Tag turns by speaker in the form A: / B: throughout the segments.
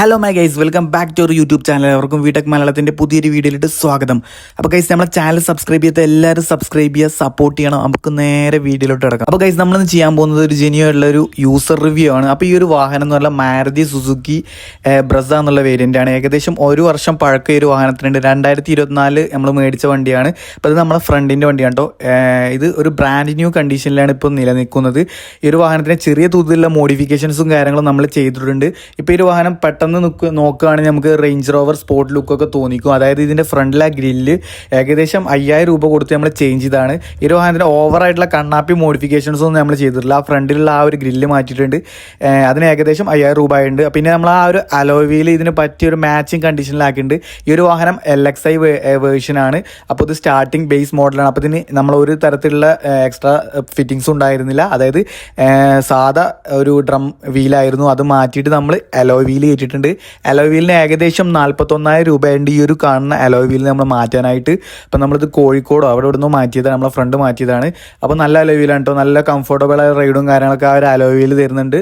A: Hello my guys welcome back to ഒരു YouTube channel അവർക്കും വിടെക് മലയാളത്തിന്റെ പുതിയൊരു വീഡിയോയിലിട്ട് സ്വാഗതം. അപ്പോൾ ഗൈസ് നമ്മളെ ചാനൽ സബ്സ്ക്രൈബ് ചെയ്ത എല്ലാവരും സബ്സ്ക്രൈബ് ചെയ്യുക സപ്പോർട്ട് ചെയ്യണം. നമുക്ക് നേരെ വീഡിയോയിലോട്ട് കിടക്കാം. അപ്പോൾ ഗൈസ് നമ്മളിന്ന് ചെയ്യാൻ പോകുന്നത് ഒരു ജെന്യൂ ഒരു യൂസർ റിവ്യൂ ആണ്. അപ്പോൾ ഈ ഒരു വാഹനം എന്ന് പറഞ്ഞാൽ മാരുതി സുസുക്കി ബ്രസ എന്നുള്ള വേരിയന്റ് ആണ്. ഏകദേശം ഒരു വർഷം പഴക്കം ഒരു വാഹനത്തിനുണ്ട്. രണ്ടായിരത്തി ഇരുപത്തിനാല് നമ്മൾ മേടിച്ച വണ്ടിയാണ്. അപ്പോൾ ഇത് നമ്മളെ ഫ്രണ്ടിന്റെ വണ്ടിയാണ് കേട്ടോ. ഇത് ഒരു ബ്രാൻഡ് ന്യൂ കണ്ടീഷനിലാണ് ഇപ്പോൾ നിലനിൽക്കുന്നത്. ഈ ഒരു വാഹനത്തിന് ചെറിയ തോതിലുള്ള മോഡിഫിക്കേഷൻസും കാര്യങ്ങളും നമ്മൾ ചെയ്തിട്ടുണ്ട്. ഇപ്പോൾ ഈ ഒരു വാഹനം പെട്ടെന്ന് നിൽക്കുക നോക്കുകയാണെങ്കിൽ നമുക്ക് റേഞ്ച് റോവർ സ്പോർട്ട് ലുക്കൊക്കെ തോന്നിക്കും. അതായത് ഇതിന്റെ ഫ്രണ്ടിലെ ഗ്രില്ല് ഏകദേശം അയ്യായിരം രൂപ കൊടുത്ത് നമ്മൾ ചേഞ്ച് ചെയ്താണ്. ഈ വാഹനത്തിന്റെ ഓവറായിട്ടുള്ള കണ്ണാപ്പി മോഡിഫിക്കേഷൻസ് ഒന്നും നമ്മൾ ചെയ്തിട്ടില്ല. ആ ഫ്രണ്ടിലുള്ള ആ ഒരു ഗ്രില്ല് മാറ്റിയിട്ടുണ്ട്. അതിന് ഏകദേശം അയ്യായിരം രൂപ ആയിട്ടുണ്ട്. പിന്നെ നമ്മൾ ആ ഒരു അലോവിയിൽ ഇതിന് പറ്റിയ ഒരു മാച്ചിങ് കണ്ടീഷനിലാക്കിയിട്ടുണ്ട് ഈ ഒരു വാഹനം എൽ എക്സ് ഐ വേർഷനാണ് അപ്പോൾ ഇത് സ്റ്റാർട്ടിംഗ് ബേസ് മോഡലാണ് അപ്പോൾ ഇതിന് നമ്മൾ ഒരു തരത്തിലുള്ള എക്സ്ട്രാ ഫിറ്റിംഗ്സ് ഉണ്ടായിരുന്നില്ല. അതായത് സാധാ ഒരു ഡ്രം വീലായിരുന്നു അത് മാറ്റിയിട്ട് നമ്മൾ അലോ വീൽ കയറ്റിയിട്ടുണ്ട് അലോ വീലിന് ഏകദേശം നാൽപ്പത്തൊന്നായിരം രൂപയുണ്ട് ഈ ഒരു കാണുന്ന അലോവീൽ നമ്മൾ മാറ്റാനായിട്ട്. അപ്പം നമ്മളിത് കോഴിക്കോടോ അവിടെ ഇവിടുന്ന് മാറ്റിയതാണ്. നമ്മളെ ഫ്രണ്ട് മാറ്റിയതാണ്. അപ്പോൾ നല്ല അലോവീലാണ് കേട്ടോ നല്ല കംഫർട്ടബിൾ ആയ റൈഡും കാര്യങ്ങളൊക്കെ ആ ഒരു അലോവീൽ തരുന്നുണ്ട്.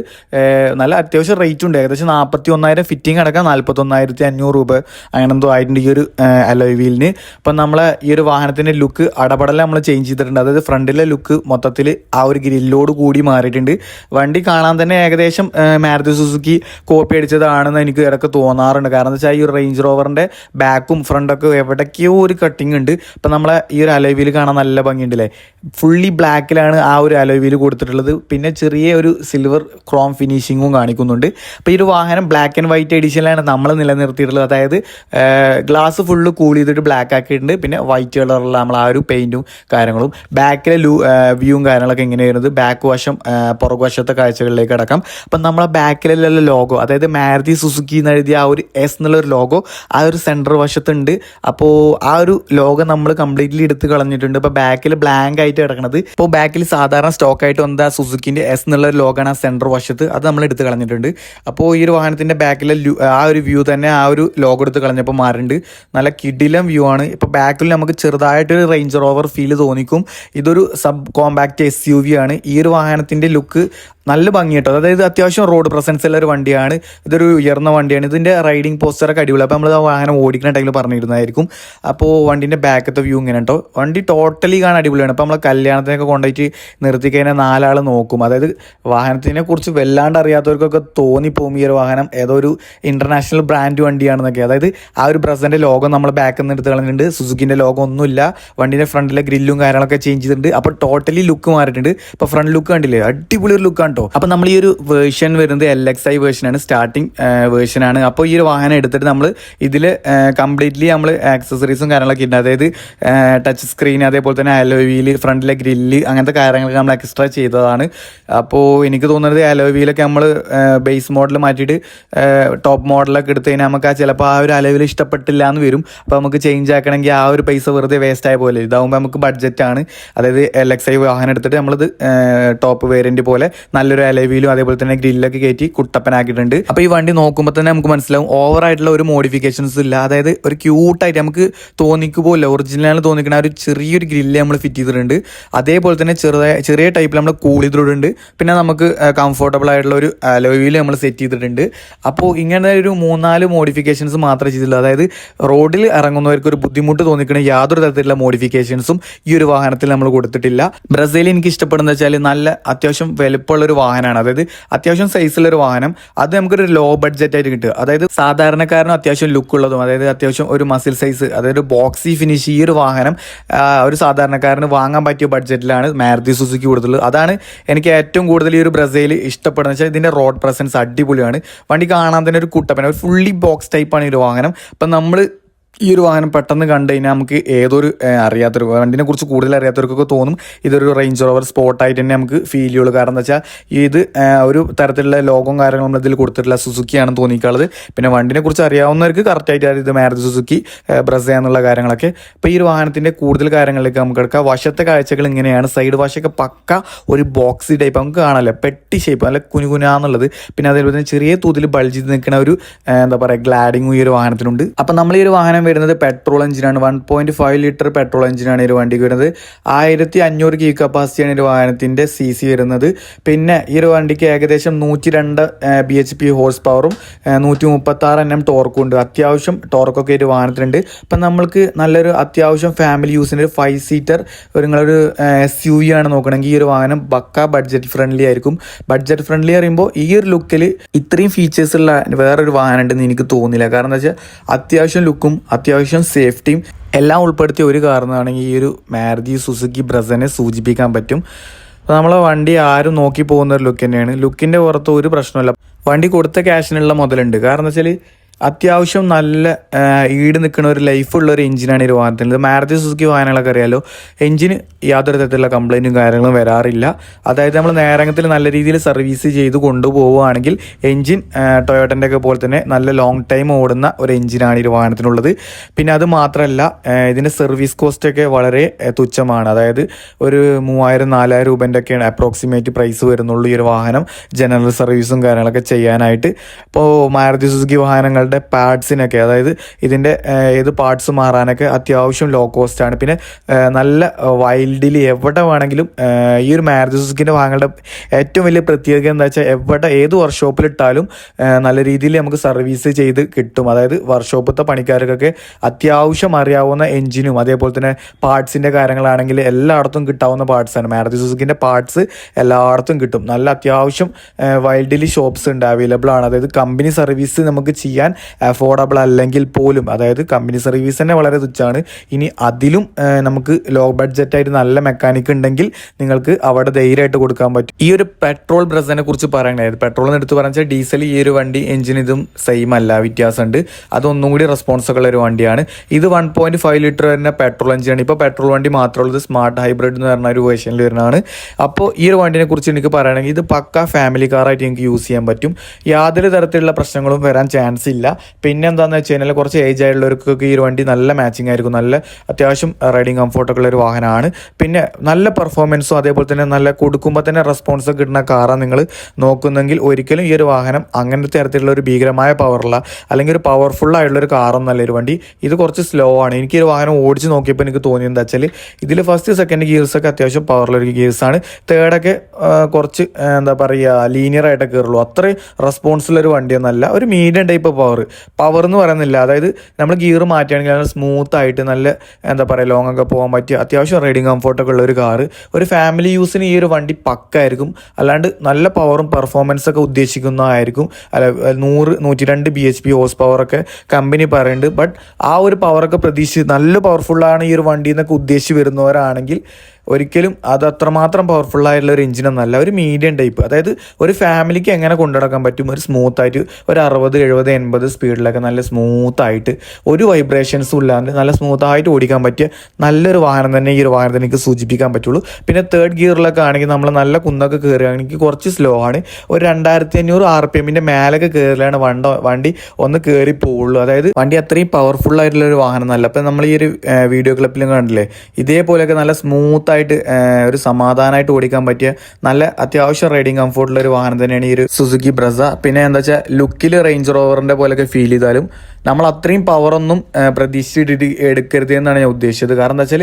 A: നല്ല അത്യാവശ്യം റേറ്റ് ഉണ്ട്. ഏകദേശം നാൽപ്പത്തി ഒന്നായിരം ഫിറ്റിംഗ് അടക്കം നാൽപ്പത്തൊന്നായിരത്തി അഞ്ഞൂറ് രൂപ അങ്ങനെ എന്തോ ആയിട്ടുണ്ട് ഈ ഒരു അലോവീലിന് അപ്പം നമ്മളെ ഈ ഒരു വാഹനത്തിന്റെ ലുക്ക് അടപടല നമ്മൾ ചേഞ്ച് ചെയ്തിട്ടുണ്ട്. അതായത് ഫ്രണ്ടിലെ ലുക്ക് മൊത്തത്തിൽ ആ ഒരു ഗ്രില്ലോട് കൂടി മാറിയിട്ടുണ്ട്. വണ്ടി കാണാൻ തന്നെ ഏകദേശം മാരുതി സുസുക്കി കോപ്പി അടിച്ചതാണെന്ന് എനിക്ക് ഇടയ്ക്ക് തോന്നാറുണ്ട്. കാരണം എന്താ വെച്ചാൽ ഈ റേഞ്ച് റോവറിന്റെ ബാക്കും ഫ്രണ്ടൊക്കെ എവിടേക്കോ ഒരു കട്ടിങ് ഉണ്ട്. ഇപ്പം നമ്മളെ ഈ ഒരു അലോവിയിൽ കാണാൻ നല്ല ഭംഗിയുണ്ടല്ലേ? ഫുള്ളി ബ്ലാക്കിലാണ് ആ ഒരു അലോവിയിൽ കൊടുത്തിട്ടുള്ളത്. പിന്നെ ചെറിയ ഒരു സിൽവർ ക്രോം ഫിനിഷിങ്ങും കാണിക്കുന്നുണ്ട്. അപ്പോൾ ഈ ഒരു വാഹനം ബ്ലാക്ക് ആൻഡ് വൈറ്റ് എഡിഷനിലാണ് നമ്മൾ നിലനിർത്തിയിട്ടുള്ളത്. അതായത് ഗ്ലാസ് ഫുള്ള് കൂൾ ചെയ്തിട്ട് ബ്ലാക്ക് ആക്കിയിട്ടുണ്ട്. പിന്നെ വൈറ്റ് കളറുള്ള നമ്മൾ ആ ഒരു പെയിന്റും കാര്യങ്ങളും. ബാക്കിലെ ലൂ വ്യൂവും കാര്യങ്ങളൊക്കെ എങ്ങനെ വരുന്നത്. ബാക്ക് വശം പുറകുവശത്തെ കാഴ്ചകളിലേക്ക് അടക്കാം. അപ്പം നമ്മളെ ബാക്കിലുള്ള ലോഗോ അതായത് മാരുതി സുസുക്കി എന്ന് എഴുതിയ ആ ഒരു എസ് എന്നുള്ള ഒരു ലോഗോ ആ ഒരു സെന്റർ വശത്തുണ്ട്. അപ്പോൾ ആ ഒരു ലോഗോ നമ്മൾ കംപ്ലീറ്റ്ലി എടുത്ത് കളഞ്ഞിട്ടുണ്ട്. ഇപ്പോൾ ബാക്കിൽ ബ്ലാങ്ക് ആയിട്ട് കിടക്കുന്നത് ഇപ്പോൾ ബാക്കിൽ സാധാരണ സ്റ്റോക്ക് ആയിട്ട് വന്ന സുസുക്കിന്റെ എസ് എന്നുള്ള ഒരു ലോഗാണ് ആ സെന്റർ വശത്ത്. അത് നമ്മൾ എടുത്ത് കളഞ്ഞിട്ടുണ്ട്. അപ്പോൾ ഈ ഒരു വാഹനത്തിന്റെ ബാക്കിലെ ആ ഒരു വ്യൂ തന്നെ ആ ഒരു ലോഗോ എടുത്ത് കളഞ്ഞപ്പോൾ മാറുന്നുണ്ട് നല്ല കിഡിലം വ്യൂ ആണ്. ഇപ്പോൾ ബാക്കിൽ നമുക്ക് ചെറുതായിട്ടൊരു റേഞ്ച് റോവർ ഫീൽ തോന്നിക്കും. ഇതൊരു sub compact S U V ആണ്. ഈ ഒരു വാഹനത്തിന്റെ ലുക്ക് നല്ല ഭംഗി കേട്ടോ. അതായത് അത്യാവശ്യം റോഡ് പ്രസൻസ് ഉള്ള ഒരു വണ്ടിയാണ്. ഇതൊരു ഉയർന്ന വണ്ടിയാണ്. ഇതിന്റെ റൈഡിങ് പോസ്റ്ററൊക്കെ അടിപൊളി. അപ്പോൾ നമ്മൾ വാഹനം ഓടിക്കുന്ന ടൈമിൽ പറഞ്ഞിരുന്നതായിരിക്കും. അപ്പോൾ വണ്ടിന്റെ ബാക്കത്തെ വ്യൂ ഇങ്ങനെ കേട്ടോ. വണ്ടി ടോട്ടലി കാണാൻ അടിപൊളിയാണ്. അപ്പോൾ നമ്മൾ കല്യാണത്തിനൊക്കെ കൊണ്ടുപോയിട്ട് നിർത്തി കഴിഞ്ഞാൽ നാലാൾ നോക്കും. അതായത് വാഹനത്തിനെ കുറിച്ച് വല്ലാണ്ട് അറിയാത്തവർക്കൊക്കെ തോന്നിപ്പോകും ഈ ഒരു വാഹനം. ഏതോ ഒരു ഇന്റർനാഷണൽ ബ്രാൻഡ് വണ്ടിയാണെന്നൊക്കെ. അതായത് ആ ഒരു ബ്രസന്റെ ലോഗോ നമ്മൾ ബാക്കിൽ നിന്ന് എടുത്ത് കളഞ്ഞിട്ടുണ്ട്. സുസുക്കിന്റെ ലോഗോ ഒന്നുമില്ല. വണ്ടിന്റെ ഫ്രണ്ടിലെ ഗ്രില്ലും കാര്യങ്ങളൊക്കെ ചേഞ്ച് ചെയ്തിട്ടുണ്ട്. അപ്പോൾ ടോട്ടലി ലുക്ക് മാറിയിട്ടുണ്ട്. ഇപ്പോൾ ഫ്രണ്ട് ലുക്ക് കണ്ടില്ലേ? അടിപൊളി ഒരു ലുക്കാണ് കേട്ടോ. അപ്പോൾ നമ്മൾ ഈ ഒരു വേർഷൻ വരുന്നത് എൽ എക്സ് ഐ വേർഷനാണ് സ്റ്റാർട്ടിങ് വേർഷനാണ് അപ്പോൾ ഈ ഒരു വാഹനം എടുത്തിട്ട് നമ്മൾ ഇതിൽ കംപ്ലീറ്റ്ലി നമ്മൾ ആക്സസറീസും കാര്യങ്ങളൊക്കെ ഉണ്ട് അതായത് ടച്ച് സ്ക്രീൻ അതേപോലെ തന്നെ അലോവിയിൽ ഫ്രണ്ടിലെ ഗ്രില്ല് അങ്ങനത്തെ കാര്യങ്ങളൊക്കെ നമ്മൾ എക്സ്ട്രാ ചെയ്തതാണ്. അപ്പോൾ എനിക്ക് തോന്നുന്നത് അലോവിയിലൊക്കെ നമ്മൾ ബേസ് മോഡൽ മാറ്റിയിട്ട് ടോപ്പ് മോഡലൊക്കെ എടുത്തു കഴിഞ്ഞാൽ നമുക്ക് ആ ചിലപ്പോൾ ആ ഒരു അലോവിൽ ഇഷ്ടപ്പെട്ടില്ല എന്ന് വരും. അപ്പോൾ നമുക്ക് ചേഞ്ച് ആക്കണമെങ്കിൽ ആ ഒരു പൈസ വെറുതെ വേസ്റ്റ് ആയ പോലെ ഇതാവുമ്പോൾ നമുക്ക് ബഡ്ജറ്റാണ് അതായത് എൽ എക്സ് ഐ വാഹനം എടുത്തിട്ട് നമ്മളിത് ടോപ്പ് വേരിയന്റ് പോലെ നല്ലൊരു അലവിയിലും അതേപോലെ തന്നെ ഗ്രില്ലൊക്കെ കയറ്റി കുട്ടപ്പനാക്കിയിട്ടുണ്ട്. അപ്പോൾ ഈ വണ്ടി നോക്കുമ്പോൾ തന്നെ നമുക്ക് മനസ്സിലാവും ഓവർ ആയിട്ടുള്ള ഒരു മോഡിഫിക്കേഷൻസ് ഇല്ല. അതായത് ഒരു ക്യൂട്ടായിട്ട് നമുക്ക് തോന്നിക്കുപോയില്ല ഒറിജിനലാണ് തോന്നിക്കുന്ന ഒരു ചെറിയൊരു ഗ്രില്ല് നമ്മൾ ഫിറ്റ് ചെയ്തിട്ടുണ്ട്. അതേപോലെ തന്നെ ചെറുതായ ചെറിയ ടൈപ്പിൽ നമ്മൾ കൂൾ ചെയ്തിട്ടുണ്ട് പിന്നെ നമുക്ക് കംഫർട്ടബിൾ ആയിട്ടുള്ള ഒരു അലോയിൽ നമ്മൾ സെറ്റ് ചെയ്തിട്ടുണ്ട്. അപ്പോൾ ഇങ്ങനെ ഒരു മൂന്നാൽ മോഡിഫിക്കേഷൻസ് മാത്രമേ ചെയ്തിട്ടുള്ളൂ. അതായത് റോഡിൽ ഇറങ്ങുന്നവർക്ക് ഒരു ബുദ്ധിമുട്ട് തോന്നിക്കുന്ന യാതൊരു തരത്തിലുള്ള മോഡിഫിക്കേഷൻസും ഈ ഒരു വാഹനത്തിൽ നമ്മൾ കൊടുത്തിട്ടില്ല. ബ്രസീൽ എനിക്ക് ഇഷ്ടപ്പെടുന്ന വെച്ചാൽ നല്ല അത്യാവശ്യം വലുപ്പമുള്ള ഒരു വാഹനമാണ്. അതായത് അത്യാവശ്യം സൈസുള്ള ഒരു വാഹനം. അത് നമുക്കൊരു ലോ ബഡ്ജറ്റ് ആയിട്ട് കിട്ടുക അതായത് സാധാരണക്കാരനും അത്യാവശ്യം ലുക്ക് ഉള്ളതും അതായത് അത്യാവശ്യം ഒരു മസിൽ സൈസ് അതായത് ബോക്സി ഫിനിഷ് ഈ ഒരു വാഹനം ഒരു സാധാരണക്കാരന് വാങ്ങാൻ പറ്റിയ ബഡ്ജറ്റിലാണ് മാരുതി സുസുക്കി കൊടുത്തുള്ളത് അതാണ് എനിക്ക് ഏറ്റവും കൂടുതൽ ഈ ഒരു ബ്രസീൽ ഇഷ്ടപ്പെടുന്നത്. വെച്ചാൽ ഇതിന്റെ റോഡ് പ്രസൻസ് അടിപൊളിയാണ്. വണ്ടി കാണാൻ തന്നെ ഒരു കുട്ടപ്പന ഒരു ഫുള്ളി ബോക്സ് ടൈപ്പാണ് ഈ ഒരു വാഹനം. അപ്പം നമ്മൾ ഈ ഒരു വാഹനം പെട്ടെന്ന് കണ്ടു കഴിഞ്ഞാൽ നമുക്ക് ഏതൊരു അറിയാത്തൊരു വണ്ടിനെ കുറിച്ച് കൂടുതൽ അറിയാത്തവർക്കൊക്കെ തോന്നും. ഇതൊരു റേഞ്ച് റോവർ സ്പോട്ടായിട്ട് തന്നെ നമുക്ക് ഫീൽ ചെയ്യുള്ളൂ. കാരണം എന്താ വെച്ചാൽ ഇത് ഒരു തരത്തിലുള്ള ലോകവും കാര്യങ്ങളും നമ്മൾ ഇതിൽ കൊടുത്തിട്ടുള്ള സുസുക്കിയാണെന്ന് തോന്നിക്കാനുള്ളത് പിന്നെ വണ്ടിനെ കുറിച്ച് അറിയാവുന്നവർക്ക് കറക്റ്റായിട്ട് ഇത് മാരുതി സുസുക്കി ബ്രസ എന്നുള്ള കാര്യങ്ങളൊക്കെ. ഇപ്പോൾ ഈ ഒരു വാഹനത്തിന്റെ കൂടുതൽ കാര്യങ്ങളിലേക്ക് നമുക്ക് എടുക്കാം വശത്തെ കാഴ്ചകൾ ഇങ്ങനെയാണ്. സൈഡ് വശമൊക്കെ പക്ക ഒരു ബോക്സി ടൈപ്പ് നമുക്ക് കാണാമല്ലോ പെട്ടി ഷേപ്പ് നല്ല കുനുകുനാന്നുള്ളത്. പിന്നെ അതേപോലെ തന്നെ ചെറിയ തോതിൽ ബൾജ് നിൽക്കുന്ന ഒരു എന്താ പറയുക ഗ്ലാഡിങ്ങും ഈ ഒരു വാഹനത്തിനുണ്ട്. അപ്പം നമ്മൾ ഈ ഒരു വാഹനം വരുന്നത് പെട്രോൾ എഞ്ചിനാണ്. One point five litre petrol എഞ്ചിനാണ് ഈ വണ്ടിക്ക് വരുന്നത്. ആയിരത്തി അഞ്ഞൂറ് കീ കപ്പാസിറ്റിയാണ് ഈ ഒരു വാഹനത്തിന്റെ സി സി വരുന്നത്. പിന്നെ ഈ ഒരു വണ്ടിക്ക് ഏകദേശം നൂറ്റി രണ്ട് ബി എച്ച് പി ഹോഴ്സ് പവറും നൂറ്റി മുപ്പത്തി ആറ് എൻ എം ടോർക്കും ഉണ്ട്. അത്യാവശ്യം ടോർക്കൊക്കെ ഒരു വാഹനത്തിനുണ്ട് അപ്പം നമ്മൾക്ക് നല്ലൊരു അത്യാവശ്യം ഫാമിലി യൂസിന് ഒരു ഫൈവ് സീറ്റർ ഒരു നിങ്ങളൊരു എസ് യു വി ആണ് നോക്കണമെങ്കിൽ ഈ ഒരു വാഹനം ബക്ക ബഡ്ജറ്റ് ഫ്രണ്ട്ലി ആയിരിക്കും. ബഡ്ജറ്റ് ഫ്രണ്ട്ലി പറയുമ്പോൾ ഈ ഒരു ലുക്കിൽ ഇത്രയും ഫീച്ചേഴ്സ് ഉള്ള വേറൊരു വാഹനം ഉണ്ടെന്ന് എനിക്ക് തോന്നില്ല കാരണം എന്താ വെച്ചാൽ അത്യാവശ്യം ലുക്കും അത്യാവശ്യം സേഫ്റ്റിയും എല്ലാം ഉൾപ്പെടുത്തിയ ഒരു കാരണമാണെങ്കിൽ ഈ ഒരു മാരുതി സുസുക്കി ബ്രസനെ സൂചിപ്പിക്കാൻ പറ്റും. അപ്പോൾ നമ്മളെ വണ്ടി ആരും നോക്കി പോകുന്ന ഒരു ലുക്ക് തന്നെയാണ്. ലുക്കിന്റെ പുറത്ത് ഒരു പ്രശ്നമില്ല വണ്ടി കൊടുത്ത ക്യാഷിനുള്ള മുതലുണ്ട്. കാരണം വെച്ചാൽ അത്യാവശ്യം നല്ല ഈട് നിൽക്കുന്ന ഒരു ലൈഫുള്ള ഒരു എഞ്ചിനാണ് ഈ വാഹനത്തിൽ ഇത് മാരുതി സുസുക്കി വാഹനങ്ങളൊക്കെ അറിയാലോ. എഞ്ചിന് യാതൊരു തരത്തിലുള്ള കംപ്ലൈന്റും കാര്യങ്ങളും വരാറില്ല. അതായത് നമ്മൾ നേരങ്ങത്തിൽ നല്ല രീതിയിൽ സർവീസ് ചെയ്ത് കൊണ്ടുപോവുകയാണെങ്കിൽ എഞ്ചിൻ ടൊയോട്ടന്റെ ഒക്കെ പോലെ തന്നെ നല്ല ലോങ് ടൈം ഓടുന്ന ഒരു എഞ്ചിനാണ് ഈ വാഹനത്തിനുള്ളത്. പിന്നെ അത് മാത്രമല്ല ഇതിന്റെ സർവീസ് കോസ്റ്റൊക്കെ വളരെ തുച്ഛമാണ്. അതായത് ഒരു മൂവായിരം നാലായിരം രൂപേന്റെ ഒക്കെയാണ് അപ്രോക്സിമേറ്റ് പ്രൈസ് വരുന്നുള്ളൂ ഈ ഒരു വാഹനം. ജനറൽ സർവീസും കാര്യങ്ങളൊക്കെ ചെയ്യാനായിട്ട്. ഇപ്പോൾ മാരുതി സുസുക്കി വാഹനങ്ങളുടെ പാഡ്സിനൊക്കെ അതായത് ഇതിന്റെ ഏത് പാർട്സ് മാറാനൊക്കെ അത്യാവശ്യം ലോ കോസ്റ്റ് ആണ്. പിന്നെ നല്ല വൈൽഡിൽ എവിടെ വേണമെങ്കിലും ഈ ഒരു മാരുതി സുസുക്കിന്റെ വാഹനങ്ങളുടെ ഏറ്റവും വലിയ പ്രത്യേകത എന്താ വെച്ചാൽ എവിടെ ഏത് വർക്ക്ഷോപ്പിലിട്ടാലും നല്ല രീതിയിൽ നമുക്ക് സർവീസ് ചെയ്ത് കിട്ടും. അതായത് വർക്ക്ഷോപ്പത്തെ പണിക്കാർക്കൊക്കെ അത്യാവശ്യം അറിയാവുന്ന എഞ്ചിനും അതേപോലെ തന്നെ പാർട്സിന്റെ കാര്യങ്ങളാണെങ്കിൽ എല്ലായിടത്തും കിട്ടാവുന്ന പാർട്സാണ് മാരുതി സുസുക്കിന്റെ പാർട്സ് എല്ലായിടത്തും കിട്ടും. നല്ല അത്യാവശ്യം വൈൽഡിലി ഷോപ്സ് ഉണ്ട് അവൈലബിൾ ആണ്. അതായത് കമ്പനി സർവീസ് നമുക്ക് ചെയ്യാൻ അഫോർഡബിൾ അല്ലെങ്കിൽ പോലും അതായത് കമ്പനി സർവീസ് തന്നെ വളരെ തുച്ഛമാണ്. ഇനി അതിലും നമുക്ക് ലോ ബഡ്ജറ്റായിട്ട് നല്ല മെക്കാനിക് ഉണ്ടെങ്കിൽ നിങ്ങൾക്ക് അവിടെ ധൈര്യമായിട്ട് കൊടുക്കാൻ പറ്റും. ഈ ഒരു പെട്രോൾ ബ്രസിനെ കുറിച്ച് പറയണായിരുന്നു പെട്രോൾ എന്ന് എടുത്ത് പറഞ്ഞാൽ ഡീസൽ ഈ ഒരു വണ്ടി എഞ്ചിൻ ഇതും സെയിം അല്ല വ്യത്യാസമുണ്ട്. അതൊന്നും കൂടി റെസ്പോൺസ് ഉള്ള ഒരു വണ്ടിയാണ്. ഇത് വൺ പോയിന്റ് ഫൈവ് ലിറ്റർ വരുന്ന പെട്രോൾ എഞ്ചിനാണ് ഇപ്പോൾ പെട്രോൾ വണ്ടി മാത്രമുള്ളത് സ്മാർട്ട് ഹൈബ്രിഡ് എന്ന് പറഞ്ഞ ഒരു വേർഷനിൽ വരുന്നതാണ്. അപ്പോൾ ഈ ഒരു വണ്ടിനെ കുറിച്ച് എനിക്ക് പറയുകയാണെങ്കിൽ ഇത് പക്ക ഫാമിലി കാറായിട്ട് എനിക്ക് യൂസ് ചെയ്യാൻ പറ്റും. യാതൊരു തരത്തിലുള്ള പ്രശ്നങ്ങളും വരാൻ ചാൻസ് ഇല്ല. പിന്നെ എന്താണെന്ന് വെച്ച് കഴിഞ്ഞാൽ കുറച്ച് ഏജ് ആയിട്ടുള്ളവർക്കൊക്കെ ഈ ഒരു വണ്ടി നല്ല മാച്ചിങ് ആയിരിക്കും. നല്ല അത്യാവശ്യം റൈഡിങ് കംഫോർട്ടൊക്കെ ഒരു വാഹനമാണ് പിന്നെ നല്ല പെർഫോമൻസും അതേപോലെ തന്നെ നല്ല കൊടുക്കുമ്പോൾ തന്നെ റെസ്പോൺസ് കിട്ടുന്ന കാറാണ് നിങ്ങൾ നോക്കുന്നെങ്കിൽ ഒരിക്കലും ഈ ഒരു വാഹനം അങ്ങനത്തെ തരത്തിലുള്ള ഒരു ഭീകരമായ പവറുള്ള അല്ലെങ്കിൽ ഒരു പവർഫുൾ ആയിട്ടുള്ള ഒരു കാറൊന്നല്ല ഒരു വണ്ടി. ഇത് കുറച്ച് സ്ലോ ആണ്. എനിക്ക് ഒരു വാഹനം ഓടിച്ച് നോക്കിയപ്പോൾ എനിക്ക് തോന്നിയത് വെച്ചാൽ ഇതിൽ ഫസ്റ്റ് സെക്കൻഡ് ഗിയേഴ്സ് ഒക്കെ അത്യാവശ്യം പവറുള്ള ഒരു ഗിയേഴ്സ് ആണ്. തേർഡൊക്കെ കുറച്ച് എന്താ പറയുക ലീനിയർ ആയിട്ടൊക്കെ കയറുള്ളൂ അത്രയും റെസ്പോൺസുള്ള ഒരു വണ്ടിയൊന്നല്ല ഒരു മീഡിയം ടൈപ്പ് പവർ പവർ എന്ന് പറയുന്നില്ല. അതായത് നമ്മൾ ഗിയർ മാറ്റുകയാണെങ്കിൽ നല്ല സ്മൂത്ത് ആയിട്ട് നല്ല എന്താ പറയുക ലോങ് ഒക്കെ പോകാൻ പറ്റിയ അത്യാവശ്യം റൈഡിങ് കംഫോർട്ടൊക്കെ ഉള്ള ഒരു കാറ് ഒരു ഫാമിലി യൂസിന് ഈ ഒരു വണ്ടി പക്കായിരിക്കും. അല്ലാണ്ട് നല്ല പവറും പെർഫോമൻസ് ഒക്കെ ഉദ്ദേശിക്കുന്നതായിരിക്കും. അല്ല നൂറ് നൂറ്റി രണ്ട് ബി എച്ച് പി ഹോസ് പവറൊക്കെ കമ്പനി പറയുന്നുണ്ട്. ബട്ട് ആ ഒരു പവറൊക്കെ പ്രതീക്ഷിച്ച് നല്ല പവർഫുള്ളാണ് ഈ ഒരു വണ്ടി എന്നൊക്കെ ഉദ്ദേശിച്ച് വരുന്നവരാണെങ്കിൽ ഒരിക്കലും അത് അത്രമാത്രം പവർഫുൾ ആയിട്ടുള്ള ഒരു എഞ്ചിനൊന്നല്ല ഒരു മീഡിയം ടൈപ്പ് അതായത് ഒരു ഫാമിലിക്ക് എങ്ങനെ കൊണ്ടുനടക്കാൻ പറ്റും? ഒരു സ്മൂത്ത് ആയിട്ട് ഒരു അറുപത് എഴുപത് എൺപത് സ്പീഡിലൊക്കെ നല്ല സ്മൂത്ത് ആയിട്ട് ഒരു വൈബ്രേഷൻസും ഇല്ലാണ്ട് നല്ല സ്മൂത്ത് ആയിട്ട് ഓടിക്കാൻ പറ്റിയ നല്ലൊരു വാഹനം തന്നെ ഈ ഒരു വാഹനത്തിന് എനിക്ക് സൂചിപ്പിക്കാൻ പറ്റുള്ളൂ. പിന്നെ തേർഡ് ഗിയറിലൊക്കെ ആണെങ്കിൽ നമ്മൾ നല്ല കുന്നൊക്കെ കയറുകയാണെങ്കിൽ കുറച്ച് സ്ലോ ആണ്. ഒരു രണ്ടായിരത്തി അഞ്ഞൂറ് ആർ പി എമ്മിന്റെ മേലൊക്കെ കയറിലാണ് വണ്ട വണ്ടി ഒന്ന് കയറി പോവുള്ളൂ. അതായത് വണ്ടി അത്രയും പവർഫുൾ ആയിട്ടുള്ള ഒരു വാഹനം നല്ല അപ്പം നമ്മൾ ഈ ഒരു വീഡിയോ ക്ലിപ്പിലും കണ്ടില്ലേ? ഇതേപോലെയൊക്കെ നല്ല സ്മൂത്ത് ആയിട്ട് ഒരു സമാധാനമായിട്ട് ഓടിക്കാൻ പറ്റിയ നല്ല അത്യാവശ്യം റൈഡിങ് കംഫോർട്ടുള്ള ഒരു വാഹനം തന്നെയാണ് ഈ ഒരു സുസുക്കി ബ്രസ പിന്നെ എന്താ വെച്ചാൽ ലുക്കിൽ റേഞ്ച് റോവറിന്റെ പോലെയൊക്കെ ഫീൽ ചെയ്താലും നമ്മൾ അത്രയും പവറൊന്നും പ്രതീക്ഷിച്ചിട്ട് എടുക്കരുത് എന്നാണ് ഞാൻ ഉദ്ദേശിച്ചത്. കാരണം എന്താ വെച്ചാൽ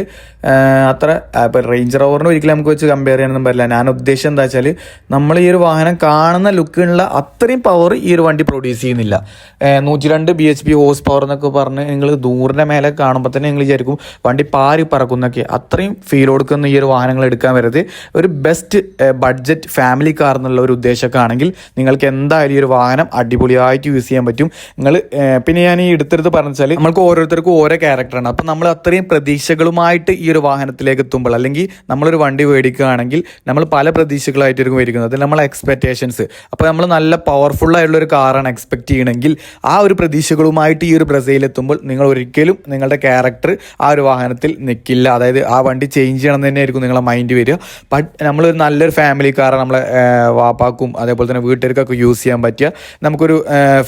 A: അത്ര ഇപ്പം റേഞ്ച് റോവറിനെ ഒരിക്കലും നമുക്ക് വെച്ച് കമ്പയർ ചെയ്യാനൊന്നും പറ്റില്ല. ഞാൻ ഉദ്ദേശം എന്താ വെച്ചാൽ നമ്മൾ ഈ ഒരു വാഹനം കാണുന്ന ലുക്കിനുള്ള അത്രയും പവർ ഈ ഒരു വണ്ടി പ്രൊഡ്യൂസ് ചെയ്യുന്നില്ല. നൂറ്റി രണ്ട് B H P horse power എന്നൊക്കെ പറഞ്ഞ് നിങ്ങൾ ദൂറിന്റെ മേലെ കാണുമ്പോൾ തന്നെ നിങ്ങൾ വിചാരിക്കും വണ്ടി പാരി പറക്കുന്നൊക്കെ. അത്രയും ഫീൽ കൊടുക്കുന്ന ഈ ഒരു വാഹനങ്ങൾ എടുക്കാൻ വരരുത്. ഒരു ബെസ്റ്റ് ബഡ്ജറ്റ് ഫാമിലി കാർ എന്നുള്ള ഒരു ഉദ്ദേശമൊക്കെ ആണെങ്കിൽ നിങ്ങൾക്ക് എന്തായാലും ഈ ഒരു വാഹനം അടിപൊളിയായിട്ട് യൂസ് ചെയ്യാൻ പറ്റും. നിങ്ങൾ പിന്നെ ഞാൻ ഈ എടുത്തെടുത്ത് പറഞ്ഞാൽ നമ്മൾക്ക് ഓരോരുത്തർക്കും ഓരോ ക്യാരക്ടറാണ് അപ്പം നമ്മൾ അത്രയും പ്രതീക്ഷകളുമായിട്ട് ഈ ഒരു വാഹനത്തിലേക്ക് എത്തുമ്പോൾ അല്ലെങ്കിൽ നമ്മളൊരു വണ്ടി മേടിക്കുകയാണെങ്കിൽ നമ്മൾ പല പ്രതീക്ഷകളായിട്ടായിരിക്കും മേടിക്കുന്നത് അതിൽ നമ്മളെ എക്സ്പെക്റ്റേഷൻസ് അപ്പോൾ നമ്മൾ നല്ല പവർഫുൾ ആയിട്ടുള്ള ഒരു കാറാണ് എക്സ്പെക്ട് ചെയ്യണമെങ്കിൽ ആ ഒരു പ്രതീക്ഷകളുമായിട്ട് ഈ ഒരു ബ്രസീൽ എത്തുമ്പോൾ നിങ്ങൾ ഒരിക്കലും നിങ്ങളുടെ ക്യാരക്ടർ ആ ഒരു വാഹനത്തിൽ നിൽക്കില്ല. അതായത് ആ വണ്ടി ചേഞ്ച് ചെയ്യണം എന്ന് തന്നെയായിരിക്കും നിങ്ങളെ മൈൻഡ് വരിക. ബട്ട് നമ്മളൊരു നല്ലൊരു ഫാമിലി കാർ നമ്മളെ വാപ്പാക്കും അതേപോലെ തന്നെ വീട്ടുകാർക്കൊക്കെ യൂസ് ചെയ്യാൻ പറ്റിയ നമുക്കൊരു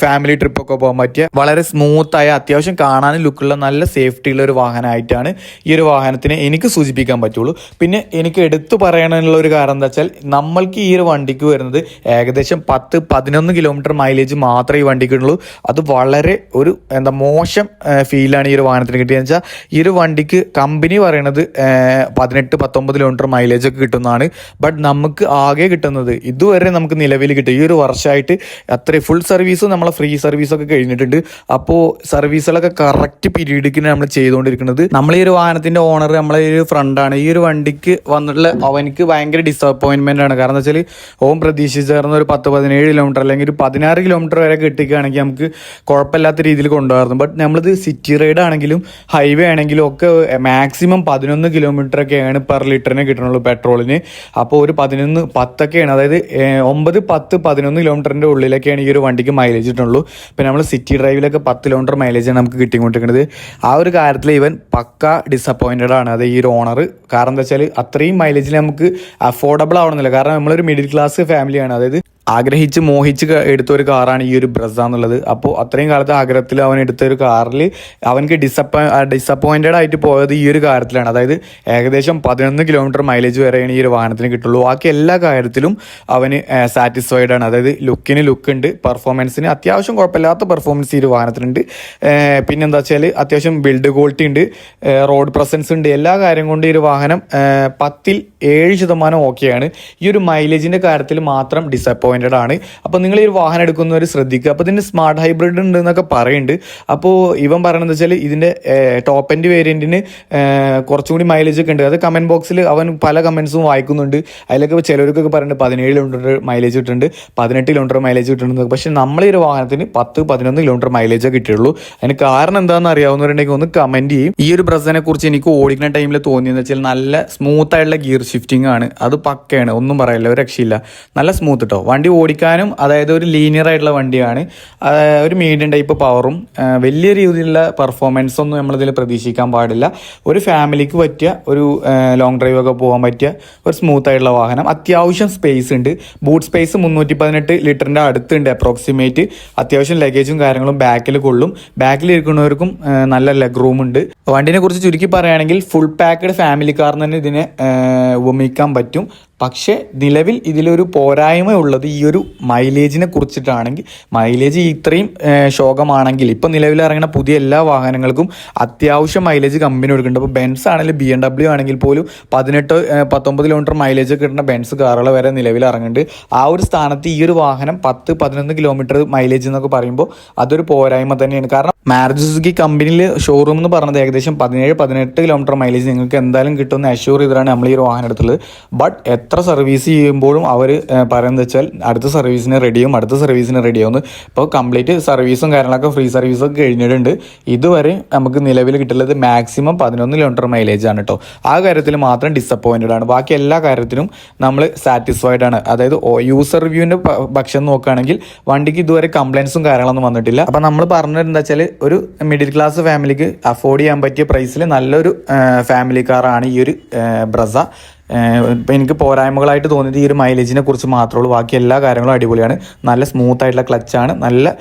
A: ഫാമിലി ട്രിപ്പൊക്കെ പോകാൻ പറ്റിയ വളരെ സ്മൂത്തായ അത്യാവശ്യം കാണാനും ലുക്കുള്ള നല്ല സേഫ്റ്റി ഉള്ള ഒരു വാഹനമായിട്ടാണ് ഈ ഒരു വാഹനത്തിനെ എനിക്ക് സൂചിപ്പിക്കാൻ പറ്റുള്ളൂ. പിന്നെ എനിക്ക് എടുത്തു പറയാനുള്ള ഒരു കാരണം എന്താ വെച്ചാൽ നമ്മൾക്ക് ഈ ഒരു വണ്ടിക്ക് വരുന്നത് ഏകദേശം പത്ത് പതിനൊന്ന് കിലോമീറ്റർ മൈലേജ് മാത്രമേ ഈ വണ്ടിക്ക് ഉള്ളൂ. അത് വളരെ ഒരു എന്താ മോശം ഫീലാണ് ഈ ഒരു വാഹനത്തിന് കിട്ടിയെന്ന് വെച്ചാൽ ഈ ഒരു വണ്ടിക്ക് കമ്പനി പറയണത് ഏഹ്, പതിനെട്ട് പത്തൊമ്പത് കിലോമീറ്റർ മൈലേജ് ഒക്കെ കിട്ടുന്നതാണ്. ബട്ട് നമുക്ക് ആകെ കിട്ടുന്നത് ഇതുവരെ നമുക്ക് നിലവിൽ കിട്ടും. ഈ ഒരു വർഷമായിട്ട് അത്രയും ഫുൾ സർവീസും നമ്മളെ ഫ്രീ സർവീസ് ഒക്കെ കഴിഞ്ഞിട്ടുണ്ട്. അപ്പോൾ സർവീസുകളൊക്കെ കറക്റ്റ് പീരീഡിക്ക് നമ്മൾ ചെയ്തുകൊണ്ടിരിക്കുന്നത്. നമ്മൾ ഈ ഒരു വാഹനത്തിന്റെ ഓണർ നമ്മളെ ഒരു ഫ്രണ്ടാണ് ഈ ഒരു വണ്ടിക്ക് വന്നിട്ടുള്ള അവനിക്ക് ഭയങ്കര ഡിസപ്പോയിൻമെന്റ് ആണ്. കാരണം വെച്ചാൽ ഓം പ്രതീക്ഷിച്ചായിരുന്ന ഒരു പത്ത് പതിനേഴ് കിലോമീറ്റർ അല്ലെങ്കിൽ ഒരു പതിനാറ് കിലോമീറ്റർ വരെ കിട്ടിക്കുകയാണെങ്കിൽ നമുക്ക് കുഴപ്പമില്ലാത്ത രീതിയിൽ കൊണ്ടുപോകാറുണ്ട് ബട്ട് നമ്മളിത് സിറ്റി റൈഡ് ആണെങ്കിലും ഹൈവേ ആണെങ്കിലും ഒക്കെ മാക്സിമം പതിനൊന്ന് കിലോമീറ്റർ ഒക്കെയാണ് പെർ ലിറ്ററിന് കിട്ടണുള്ളൂ പെട്രോളിന് അപ്പോൾ ഒരു പതിനൊന്ന് പത്തൊക്കെയാണ്. അതായത് ഒമ്പത് പത്ത് പതിനൊന്ന് കിലോമീറ്ററിന്റെ ഉള്ളിലൊക്കെയാണ് ഈ ഒരു വണ്ടിക്ക് മൈലേജ് കിട്ടുള്ളൂ ഇപ്പം നമ്മൾ സിറ്റി ഡ്രൈവിലൊക്കെ പത്ത് കിലോമീറ്റർ മൈലേജാണ് നമുക്ക് കിട്ടിക്കൊണ്ടിരിക്കുന്നത്. ആ ഒരു കാര്യത്തിൽ ഇവൻ പക്ക ഡിസപ്പോയിന്റഡ് ആണ്. അത് ഈ ഒരു ഓണർ കാരണം എന്താ വെച്ചാൽ അത്രയും മൈലേജിൽ നമുക്ക് അഫോർഡബിൾ ആവണമെന്നില്ല. കാരണം നമ്മളൊരു മിഡിൽ ക്ലാസ് ഫാമിലിയാണ് അതായത് ആഗ്രഹിച്ച് മോഹിച്ച് എടുത്ത ഒരു കാറാണ് ഈ ഒരു ബ്രസ എന്നുള്ളത്. അപ്പോൾ അത്രയും കാലത്തെ ആഗ്രഹത്തിൽ അവൻ എടുത്ത ഒരു കാറിൽ അവനക്ക് ഡിസപ്പോ ഡിസപ്പോയിന്റഡ് ആയിട്ട് പോയത് ഈ ഒരു കാര്യത്തിലാണ്. അതായത് ഏകദേശം പതിനൊന്ന് കിലോമീറ്റർ മൈലേജ് വരെയാണ് ഈ ഒരു വാഹനത്തിന് കിട്ടുള്ളൂ. ബാക്കി എല്ലാ കാര്യത്തിലും അവന് സാറ്റിസ്ഫൈഡ് ആണ്. അതായത് ലുക്കിന് ലുക്ക് ഉണ്ട് പെർഫോമൻസിന് അത്യാവശ്യം കുഴപ്പമില്ലാത്ത പെർഫോമൻസ് ഈ ഒരു വാഹനത്തിനുണ്ട്. പിന്നെന്താ വെച്ചാൽ അത്യാവശ്യം ബിൽഡ് ക്വാളിറ്റി ഉണ്ട് റോഡ് പ്രസൻസ് ഉണ്ട്. എല്ലാ കാര്യം കൊണ്ട് ഈ ഒരു വാഹനം പത്തിൽ ഏഴ് ശതമാനം ഓക്കെയാണ് ഈ ഒരു മൈലേജിന്റെ കാര്യത്തിൽ മാത്രം ഡിസപ്പോയിന്റഡ് ആണ്. അപ്പോൾ നിങ്ങൾ ഈ ഒരു വാഹനം എടുക്കുന്നവർ ശ്രദ്ധിക്കുക. അപ്പോൾ ഇതിന്റെ സ്മാർട്ട് ഹൈബ്രിഡ് ഉണ്ട് എന്നൊക്കെ പറയുന്നുണ്ട്. അപ്പോൾ ഇവൻ പറയണത് വെച്ചാൽ ഇതിന്റെ ടോപ്പ് എൻഡ് വേരിയന്റിന് കുറച്ചും കൂടി മൈലേജ് ഒക്കെ ഉണ്ട്. അത് കമന്റ് ബോക്സിൽ അവൻ പല കമൻസും വായിക്കുന്നുണ്ട്. അതിലൊക്കെ ചിലർക്കൊക്കെ പറയുന്നുണ്ട് പതിനേഴ് കിലോമീറ്റർ മൈലേജ് കിട്ടുന്നുണ്ട് പതിനെട്ട് കിലോമീറ്റർ മൈലേജ് കിട്ടുന്നുണ്ട് പക്ഷേ നമ്മൾ ഈ ഒരു വാഹനത്തിന് പത്ത് പതിനൊന്ന് കിലോമീറ്റർ മൈലേജ് കിട്ടിയുള്ളൂ. അതിന് കാരണം എന്താണെന്ന് അറിയാവുന്നവരുണ്ടെങ്കിൽ ഒന്ന് കമന്റ് ചെയ്യും. ഈ ഒരു ബ്രസനെ കുറിച്ച് എനിക്ക് ഓടിക്കുന്ന ടൈമിൽ തോന്നിയെന്ന് വെച്ചാൽ നല്ല സ്മൂത്ത് ആയിട്ടുള്ള ഗിയർ ഷിഫ്റ്റിംഗ് ആണ്. അത് പക്കയാണ് ഒന്നും പറയില്ല ഒരു രക്ഷയില്ല. നല്ല സ്മൂത്ത് കേട്ടോ വണ്ടി ഓടിക്കാനും അതായത് ഒരു ലീനിയർ ആയിട്ടുള്ള വണ്ടിയാണ്. ഒരു മീഡിയം ടൈപ്പ് പവറും വലിയ രീതിയിലുള്ള പെർഫോമൻസ് ഒന്നും നമ്മളിതിൽ പ്രതീക്ഷിക്കാൻ പാടില്ല. ഒരു ഫാമിലിക്ക് പറ്റിയ ഒരു ലോങ് ഡ്രൈവ് ഒക്കെ പോകാൻ പറ്റിയ ഒരു സ്മൂത്ത് ആയിട്ടുള്ള വാഹനം. അത്യാവശ്യം സ്പേസ് ഉണ്ട്. ബൂട്ട് സ്പേസ് മുന്നൂറ്റി പതിനെട്ട് ലിറ്ററിന്റെ അടുത്തുണ്ട് അപ്രോക്സിമേറ്റ് അത്യാവശ്യം ലഗേജും കാര്യങ്ങളും ബാക്കിൽ കൊള്ളും. ബാക്കിൽ ഇരിക്കുന്നവർക്കും നല്ല ലെഗ് റൂം ഉണ്ട്. വണ്ടിനെ കുറിച്ച് ചുരുക്കി പറയുകയാണെങ്കിൽ ഫുൾ പാക്ക്ഡ് ഫാമിലി കാറിന് തന്നെ ഇതിനെ ഉപമിക്കാൻ പറ്റും. പക്ഷേ നിലവിൽ ഇതിലൊരു പോരായ്മ ഉള്ളത് ഈ ഒരു മൈലേജിനെ കുറിച്ചിട്ടാണെങ്കിൽ മൈലേജ് ഇത്രയും ശോകമാണെങ്കിൽ ഇപ്പം നിലവിൽ ഇറങ്ങുന്ന പുതിയ എല്ലാ വാഹനങ്ങൾക്കും അത്യാവശ്യം മൈലേജ് കമ്പനി കൊടുക്കുന്നുണ്ട്. അപ്പോൾ ബെൻസ് ആണെങ്കിലും ബി എം ഡബ്ല്യു ആണെങ്കിൽ പോലും പതിനെട്ട് പത്തൊമ്പത് കിലോമീറ്റർ മൈലേജ് കിട്ടുന്ന ബെൻസ് കാറുകൾ വരെ നിലവിൽ ഇറങ്ങുന്നുണ്ട്. ആ ഒരു സ്ഥാനത്ത് ഈ ഒരു വാഹനം പത്ത് പതിനൊന്ന് കിലോമീറ്റർ മൈലേജ് എന്നൊക്കെ പറയുമ്പോൾ അതൊരു പോരായ്മ തന്നെയാണ്. കാരണം മാരുതി സുസുക്കി കമ്പനിയിൽ ഷോറൂം എന്ന് പറഞ്ഞത് ഏകദേശം പതിനേഴ് പതിനെട്ട് കിലോമീറ്റർ മൈലേജ് നിങ്ങൾക്ക് എന്തായാലും കിട്ടുമെന്ന് അഷ്യൂർ ചെയ്തിട്ടാണ് നമ്മൾ ഈ ഒരു വാഹനം എടുത്തുള്ളത് ബട്ട് എത്ര സർവീസ് ചെയ്യുമ്പോഴും അവർ പറയുന്നത് വെച്ചാൽ അടുത്ത സർവീസിന് റെഡിയും അടുത്ത സർവീസിന് റെഡിയാവുന്നു ഇപ്പോൾ കംപ്ലീറ്റ് സർവീസും കാര്യങ്ങളൊക്കെ ഫ്രീ സർവീസൊക്കെ കഴിഞ്ഞിട്ടുണ്ട്. ഇതുവരെ നമുക്ക് നിലവിൽ കിട്ടുന്നത് മാക്സിമം പതിനൊന്ന് കിലോമീറ്റർ മൈലേജ് ആണ് കേട്ടോ ആ കാര്യത്തിൽ മാത്രം ഡിസപ്പോയിന്റഡ് ആണ്. ബാക്കി എല്ലാ കാര്യത്തിലും നമ്മൾ സാറ്റിസ്ഫൈഡ് ആണ്. അതായത് യൂസർ റിവ്യൂവിന്റെ പക്ഷം നോക്കുകയാണെങ്കിൽ വണ്ടിക്ക് ഇതുവരെ കംപ്ലയിൻസും കാര്യങ്ങളൊന്നും വന്നിട്ടില്ല. അപ്പം നമ്മൾ പറഞ്ഞത് എന്താ വെച്ചാൽ ഒരു മിഡിൽ ക്ലാസ് ഫാമിലിക്ക് അഫോർഡ് ചെയ്യാൻ പറ്റിയ പ്രൈസിൽ നല്ലൊരു ഫാമിലി കാറാണ് ഈ ഒരു ബ്രസ ഇപ്പം എനിക്ക് പോരായ്മകളായിട്ട് തോന്നിയത് ഈ ഒരു മൈലേജിനെ കുറിച്ച് മാത്രമേ ഉള്ളൂ. ബാക്കി എല്ലാ കാര്യങ്ങളും അടിപൊളിയാണ്. നല്ല സ്മൂത്ത് ആയിട്ടുള്ള ക്ലച്ചാണ് നല്ല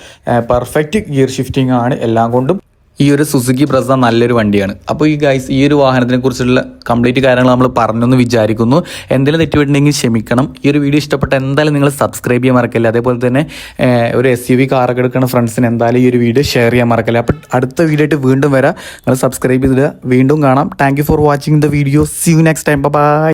A: പെർഫെക്റ്റ് ഗിയർ ഷിഫ്റ്റിംഗ് ആണ്. എല്ലാം കൊണ്ടും ഈ ഒരു സുസുക്കി ബ്രസ നല്ലൊരു വണ്ടിയാണ്. അപ്പോൾ ഈ ഗൈസ് ഈ ഒരു വാഹനത്തിനെ കുറിച്ചുള്ള കംപ്ലീറ്റ് കാര്യങ്ങൾ നമ്മൾ പറഞ്ഞെന്ന് വിചാരിക്കുന്നു. എന്തെങ്കിലും തെറ്റുപറ്റുണ്ടെങ്കിൽ ക്ഷമിക്കണം. ഈ ഒരു വീഡിയോ ഇഷ്ടപ്പെട്ട എന്തായാലും നിങ്ങൾ സബ്സ്ക്രൈബ് ചെയ്യാൻ മറക്കല്ലേ. അതേപോലെ തന്നെ ഒരു എസ് യു വി കാറൊക്കെ എടുക്കുന്ന ഫ്രണ്ട്സിന് എന്തായാലും ഈ ഒരു വീഡിയോ ഷെയർ ചെയ്യാൻ മറക്കല്ലേ. അപ്പോൾ അടുത്ത വീഡിയോ ആയിട്ട് വീണ്ടും വരാം. നിങ്ങൾ സബ്സ്ക്രൈബ് ചെയ്തിടുക. വീണ്ടും കാണാം. Thank for watching the video see you next time bye